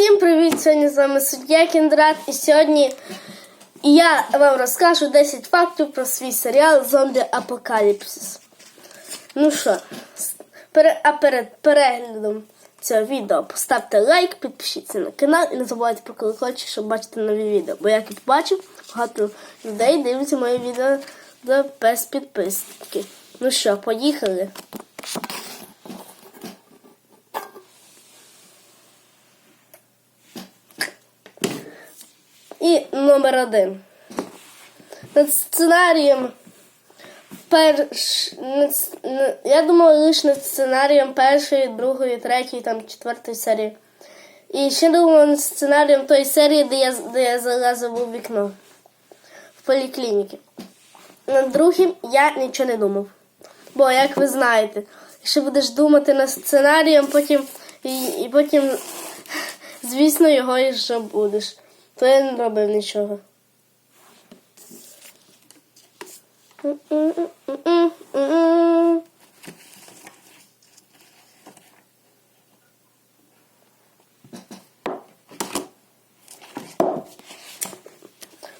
Всім привіт! Сьогодні з вами суддя Кіндрат і сьогодні я вам розкажу 10 фактів про свій серіал Зомбі Апокаліпсис. Ну що, а перед переглядом цього відео поставте лайк, підпишіться на канал і не забувайте про колокольчик, щоб бачити нові відео. Бо як я побачив, багато людей дивляться моє відео без підписки. Ну що, поїхали. І номер один. Над сценарієм перш... Я думала лише над сценарієм першої, другої, третьої, там четвертої серії. І ще думала над сценарієм тої серії, де я, де я залазив у вікно в поліклініки. Над другим я нічого не думав. Бо, як ви знаєте, якщо будеш думати над сценарієм, потім і, і потім, звісно, його і будеш. То я не робив нічого.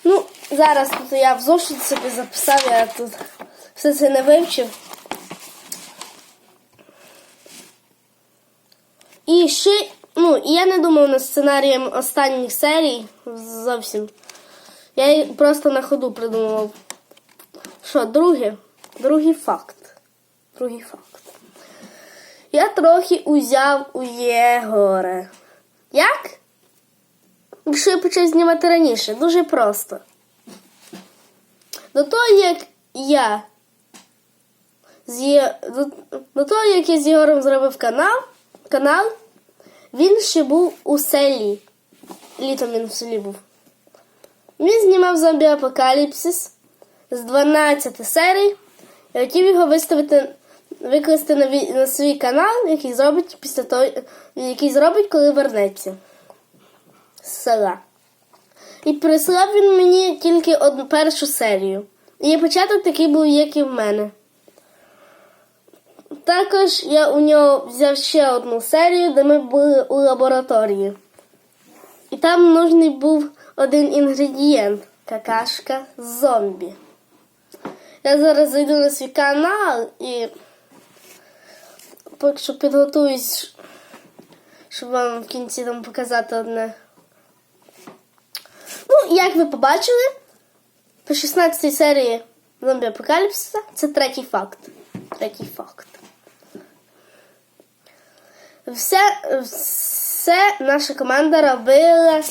Ну, зараз тут я в зошит собі записав, я тут все це не вивчив. І ще, ну, і я не думав над сценарієм останніх серій зовсім. Я просто на ходу придумував. Що, друге? Другий факт. Другий факт. Я трохи узяв у Єгора. Як? Що я почав знімати раніше? Дуже просто. До того, як я з до того, як я з Єгором зробив канал, канал, він ще був у селі. Літом він в селі був. Він знімав зомбі Апокаліпсис з 12 серій. Я хотів його виставити, викласти на, на свій канал, який зробить після того, який зробить, коли вернеться з села. І прислав він мені тільки одну першу серію. І початок такий був, як і в мене. Також я у нього взяв ще одну серію, де ми були у лабораторії. І там нужний був один інгредієнт какашка зомбі. Я зараз зайду на свій канал і поки що підготуюсь, щоб вам в кінці там показати одне. Ну, як ви побачили, по 16 серії зомбі апокаліпсиса це третій факт. Третій факт. Все, все наша команда робила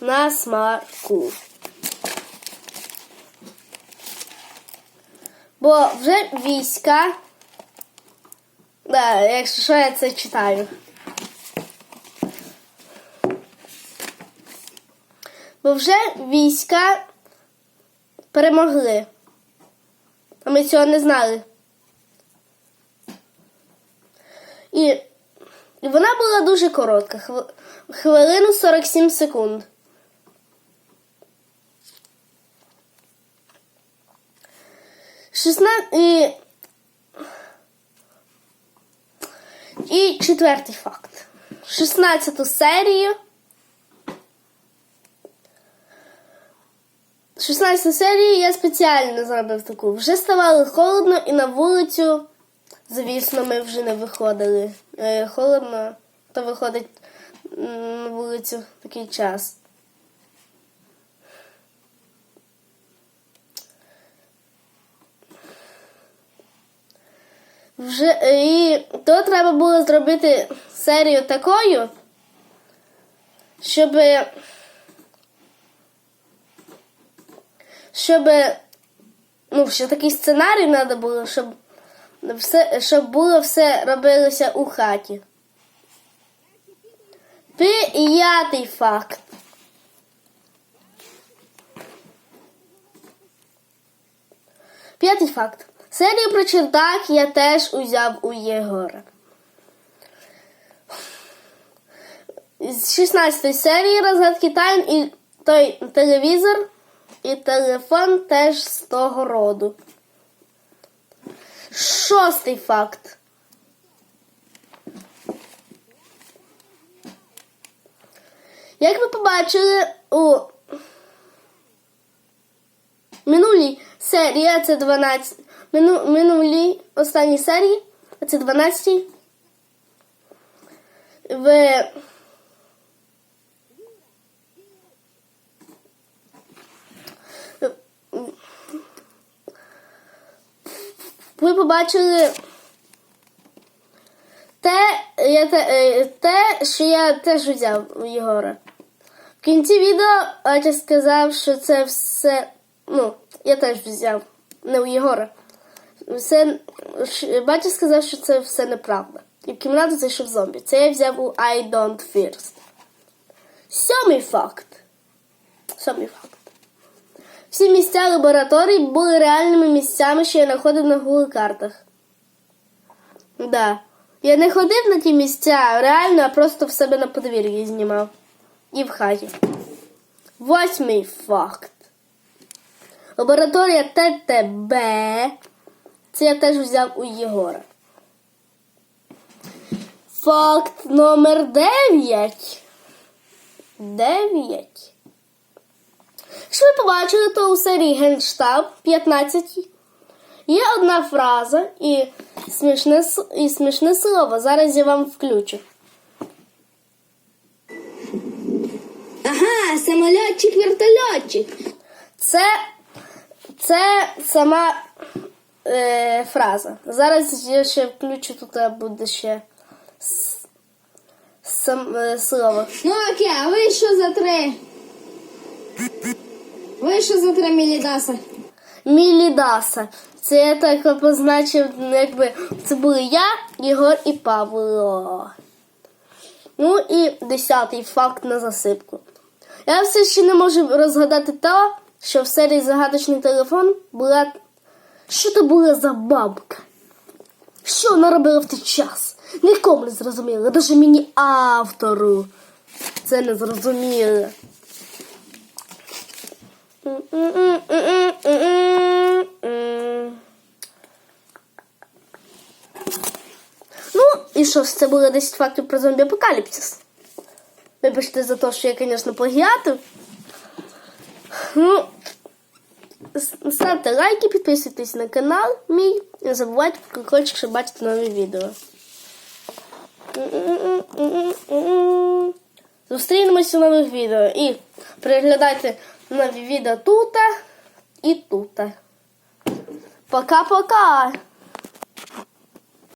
на смаку. Бо вже війська. Да, якщо що я це читаю. Бо вже війська перемогли. А ми цього не знали. І, вона була дуже коротка. Хвилину 47 секунд. Шістна... І... і четвертий факт. 16 серію. 16 серії я спеціально зробив таку. Вже ставало холодно і на вулицю, звісно, ми вже не виходили. Е, холодно, то виходить на вулицю такий час. Вже, е, і то треба було зробити серію такою, щоб щоб ну, що такий сценарій треба було, щоб все, щоб було все робилося у хаті. П'ятий факт. П'ятий факт. Серію про чердак я теж узяв у Єгора. З 16 серії розгадки тайн і той телевізор і телефон теж з того роду. Шостий факт. Як ви побачили у минулій серії, а це 12. Мину, минулій останній серії, а це 12. Ви ви побачили те, я, те, е, те, що я теж взяв у Єгора. В кінці відео Атя сказав, що це все. Ну, я теж взяв, не у Єгора. Все, батя сказав, що це все неправда. І в кімнату зайшов зомбі. Це я взяв у I don't first. Сьомий факт. Сьомий факт. Всі місця лабораторій були реальними місцями, що я знаходив на Google картах. Да. Я не ходив на ті місця реально, а просто в себе на подвір'ї знімав. І в хаті. Восьмий факт. Лабораторія ТТБ. Це я теж взяв у Єгора. Факт номер 9. 9. Якщо ви побачили, то у серії Генштаб 15 є одна фраза і смішне, і смішне слово. Зараз я вам включу. Ага, самолетчик, вертольотчик. Це, це сама е, фраза. Зараз я ще включу, тут буде ще сам, е, слово. Ну окей, а ви що за три? Ви що за мілідаса? Мілідаса. Це я так позначив, якби це були я, Єгор і Павло. Ну і десятий факт на засипку. Я все ще не можу розгадати того, що в серії загадочний телефон була. Що це була за бабка? Що вона робила в той час? Нікому не зрозуміло, навіть мені автору. Це не зрозуміло. Ну, і що ж, це було 10 фактів про зомбі апокаліпсис. Вибачте за те, що я, звісно, плагіатив. Ну, ставте лайки, підписуйтесь на канал мій. Не забувайте про колокольчик, щоб бачити нові відео. Зустрінемось у нових відео. І переглядайте нові відео тут і тут. Пока-пока!